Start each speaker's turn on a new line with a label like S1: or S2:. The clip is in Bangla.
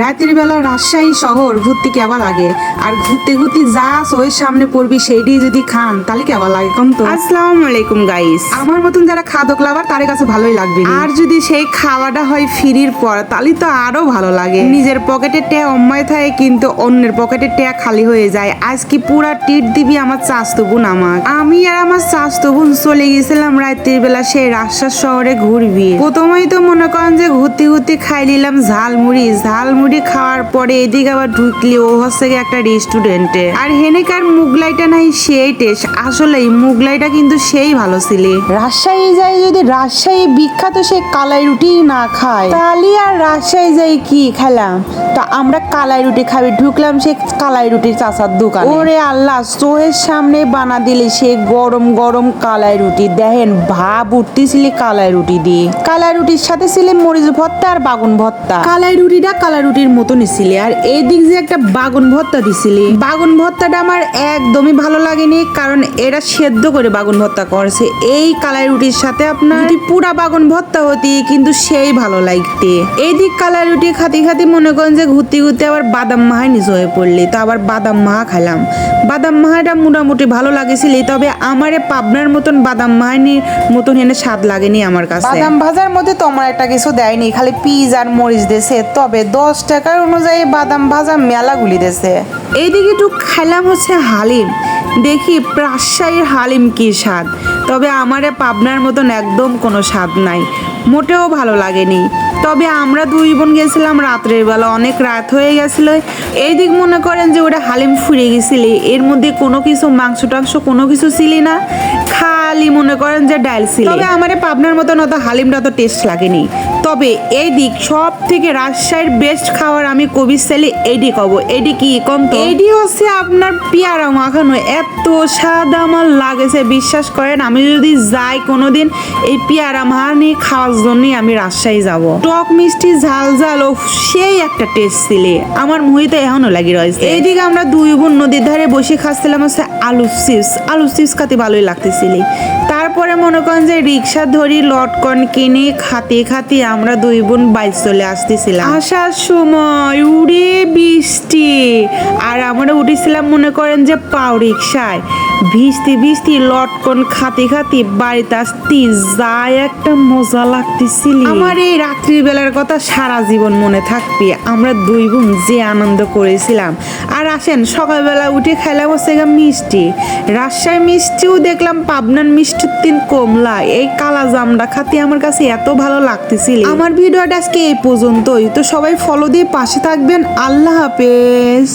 S1: রাতের বেলা রাজশাহী শহর ঘুরতে কেমন লাগে? আর ঘুরতে ঘুরতে যা ওই সামনে পড়বি সেইটি যদি খান তাহলে কেমন লাগে কম তো?
S2: আসসালামু আলাইকুম গাইস
S1: আমার মতন যারা খাদক লাভার তাদের কাছে ভালোই লাগবে।
S2: আর যদি সেই খাওয়াটা হয় ফিরির পর তাহলে তো আরও ভালো লাগে। নিজের পকেটে ট্যা অম্মায় থাকে কিন্তু অন্যের পকেটে টেয়া খালি হয়ে যায়। আজকে পুরা টিট দিবি আমার চাস্তো বোন আমার আমি আর আমার চাস্তো বোন চলে গেছিলাম রাত্রির বেলা সেই রাজশাহ শহরে ঘুরবি। প্রথমেই তো মনে করেন যে ঘুরতে ঘুরতে খাই নিলাম ঝালমুড়ি। ঝালমুড়ি খাওয়ার পরে এদিকে আবার ঢুকলি ও হচ্ছে একটা রেস্টুরেন্টে আর হেনেকার মুগলাইটা নাই সেই টেস্ট আসলেই মুগলাইটা কিন্তু সেই ভালো ছিল। রাজশাহী যাই যদি রাজশাহী বিখ্যাত সে কালাই রুটি না খায় তাহলে আর রাজশাহী যাই কি খেলাম? তা আমরা কালাই রুটি খাবি ঢুকলাম সে কালাই রুটির চাচার দোকান। ওরে আল্লাহ চোহের সামনে বানা দিলে সে গরম গরম কালাই রুটি। দেখেন ভাব উঠতেছিলি কালাই রুটি দিয়ে। কালাই রুটির সাথে ছিল মরিচ ভর্তা আর বাগুন ভর্তা। কালাই রুটিটা কালাই রুটির মতনই ছিল আর এই দিক যে একটা বাগুন ভর্তা দিছিলি। বাগুন ভর্তাটা আমার একদমই ভালো লাগেনি, কারণ এরা সেদ্ধ করে বাগুন ভর্তা করছে। এই কালাই রুটির সাথে আপনার পুরা বাগুন ভর্তা হতি, কিন্তু সেই ভালো লাগতে। এই দিক কালাই রুটি খাতি খাতি মনে করেন যে ঘুরতে ঘুরতে আবার বাদাম মাহাই নিচ হয়ে পড়লি। তো আবার বাদাম মাহা খেলাম বাদাম মাহাটা মোটামুটি ভালো লাগেছিল, তবে আমারে পাবনার মতন বাদাম মাহানির মতন এনে স্বাদ লাগেনি আমার কাছে। বাদাম ভাজার মধ্যে তো আমার একটা কিছু দেয়নি, খালি পিজ আর মরিচ দেছে তবে দশ টাকার অনুযায়ী বাদাম ভাজা মেলাগুলি দেছে এইদিকে একটু খেলাম হচ্ছে হালিম। দেখি রাজশাহীর হালিম কি স্বাদ। তবে আমারে পাবনার মতন একদম কোনো স্বাদ নাই। মোটেও ভালো লাগেনি। তবে আমরা দুই বোন গেছিলাম রাত্রের বেলা, অনেক রাত হয়ে গেছিল। এই দিক মনে করেন যে ওটা হালিম ফুরিয়ে গেছিলি। এর মধ্যে কোনো কিছু মাংস টাংস কোনো কিছু ছিলি না, খালি মনে করেন যে ডাল ছিল। তবে আমারে পাবনার মতন অত হালিমটা তো টেস্ট লাগেনি। তবে এই দিক সব থেকে রাজশাহীর বেস্ট খাবার আমি কবি সেলি এডি কব এডি কি কম এডি হচ্ছে আপনার পেয়ারা মাখানো। এত স্বাদ আমার লাগেছে বিশ্বাস করেন, আমি যদি যাই কোনোদিন এই পেয়ারা মাখানি খাওয়ার জন্যই আমি রাজশাহী যাব। টক মিষ্টি, ঝাল ঝাল, ও সেই একটা টেস্ট ছিল আমার মুহিতে এখনও লাগি রয়েছে। এইদিকে আমরা দুই বোন নদীর ধারে বসে খাচ্ছিলাম হচ্ছে আলু চিপস। আলু চিপস খাতে ভালোই লাগতেছিল। তারপরে মনে করেন যে রিক্সা ধরি, লটকন কিনে খাতে খাতে আমরা দুই বোন বাইক চলে আসতেছিলাম। আসার সময় উড়ে বৃষ্টি। আর আমরা উঠেছিলাম মনে করেন যে পাও রিক্সায়। ভিজতে ভিজতে লটকন খাতে খাতে বাড়িতে আসতে যায় একটা মজা লাগতেছিল। আমার এই রাত্রিবেলার কথা সারা জীবন মনে থাকবে। আমরা দুই বোন যে আনন্দ করেছিলাম। আর আসেন, সকালবেলা উঠে খেলা হচ্ছে গা মিষ্টি। রাজশাহী মিষ্টিও দেখলাম, পাবনার মিষ্টির তিন কমলা। এই কালা জামটা খাতে আমার কাছে এত ভালো লাগতেছিল। আমার ভিডিওটা আজকে এই পর্যন্তই। তো সবাই ফলো দিয়ে পাশে থাকবেন। আল্লাহ হাফেজ।